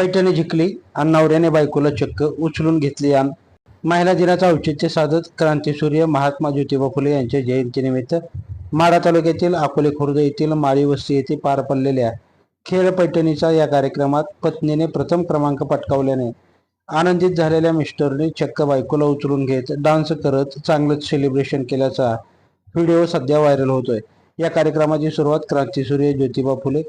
पैठणी जिंकली आणि नवऱ्याने बायकोला चक्क उचलून घेतली आणि महिला दिनाचं औचित्य साधत क्रांतीसूर्य महात्मा ज्योतिबा फुले यांच्या जयंतीनिमित्त माढा तालुक्यातील अकोले खुर्द येथील माळी वस्ती येथे पार पडलेल्या खेळ पैठणीचा या कार्यक्रमात पत्नीने प्रथम क्रमांक पटकावल्याने आनंदित झालेल्या मिस्टरने चक्क बायकोला उचलून घेत डान्स करत चांगलंच सेलिब्रेशन केल्याचा व्हिडिओ सध्या व्हायरल होतोय. या कार्यक्रमाची सुरुवात क्रांतीसूर्य ज्योतिबा फुले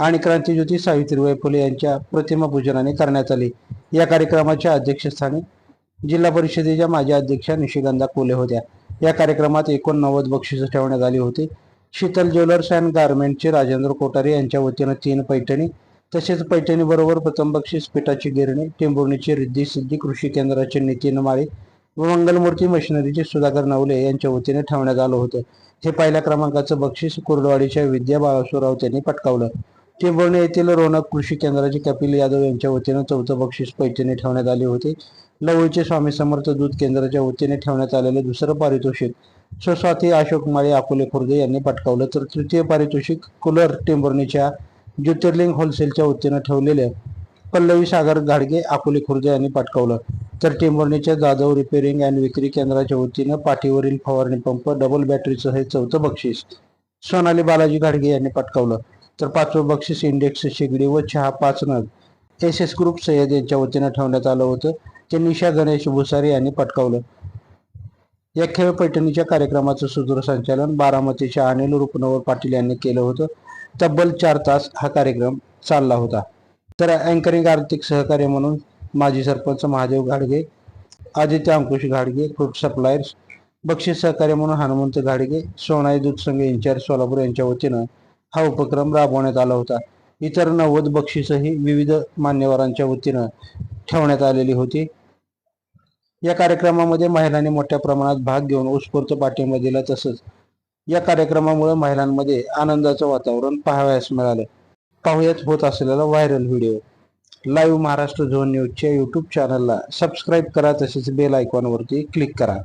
आणि क्रांतीज्योती सावित्रीबाई फुले यांच्या प्रतिमा पूजनाने करण्यात आली. या कार्यक्रमाच्या अध्यक्षस्थानी जिल्हा परिषदेच्या माजी अध्यक्षा निशिगंधा कोले होत्या. या कार्यक्रमात एकोणनव्वद बक्षिसं ठेवण्यात आली होती. शीतल ज्वेलर्स अँड गारमेंटचे राजेंद्र कोठारे यांच्या वतीनं तीन पैठणी तसेच पैठणीबरोबर प्रथम बक्षीस पिठाची गिरणी टेंभुर्णीचे रिद्धी सिद्धी कृषी केंद्राचे नितीन माळी व मंगलमूर्ती मशिनरीचे सुधाकर नवले यांच्या वतीने ठेवण्यात आलं होतं. हे पहिल्या क्रमांकाचं बक्षीस कुर्डवाडीच्या विद्या बाळासुराव यांनी पटकावलं. टेंभुर्णी येथील रोनक कृषी केंद्राचे कपिल यादव यांच्या वतीनं चौथं बक्षीस पैठणी ठेवण्यात आले होते. लवळीचे स्वामी समर्थ दूध केंद्राच्या वतीने ठेवण्यात आलेले दुसरं पारितोषिक स्वस्वाती अशोक माळी अकोले खुर्दे यांनी पटकावलं. तर तृतीय पारितोषिक कुलर टेंभुर्णीच्या ज्योतिर्लिंग होलसेलच्या वतीनं ठेवलेले पल्लवी सागर घाडगे अकोले खुर्दे यांनी पटकावलं. तर टेंभुर्णीच्या जाधव रिपेअरिंग अँड विक्री केंद्राच्या वतीनं पाठीवरील फवारणी पंप डबल बॅटरीचं हे चौथं बक्षीस सोनाली बालाजी घाडगे यांनी पटकावलं. तर पाचवं बक्षीस इंडेक्स शेगडी व चहा पाच नग एस एस ग्रुप सय्यद यांच्या वतीनं ठेवण्यात आलं होतं. ते निशा गणेश भुसारी यांनी पटकावलं. या खेळ पैठणीच्या कार्यक्रमाचं सुदूर संचालन बारामतीच्या अनिल रुपनवर पाटील यांनी केलं होतं. तब्बल चार तास हा कार्यक्रम चालला होता. तर अँकरिंग आर्थिक सहकार्य म्हणून माजी सरपंच महादेव घाडगे आदित्य अंकुश घाडगे फ्रूट सप्लायर्स बक्षीस सहकार्य म्हणून हनुमंत घाडगे सोनाई दूध संघ इन्चार्ज सोलापूर यांच्या वतीनं हा उपक्रम राबवण्यात आला होता. इतर नव्वद बक्षीसही विविध मान्यवरांच्या वतीनं ठेवण्यात आलेली होती. या कार्यक्रमामध्ये महिलांनी मोठ्या प्रमाणात भाग घेऊन उत्स्फूर्त पाठिंबा दिला. तसंच या कार्यक्रमामुळे महिलांमध्ये आनंदाचं वातावरण पाहावयास मिळालं. पाहुयात होत असलेला viral video. Live Maharashtra zone न्यूजच्या यूट्यूब चॅनलला सबस्क्राईब करा. तसेच बेल आयकॉनवरती क्लिक करा.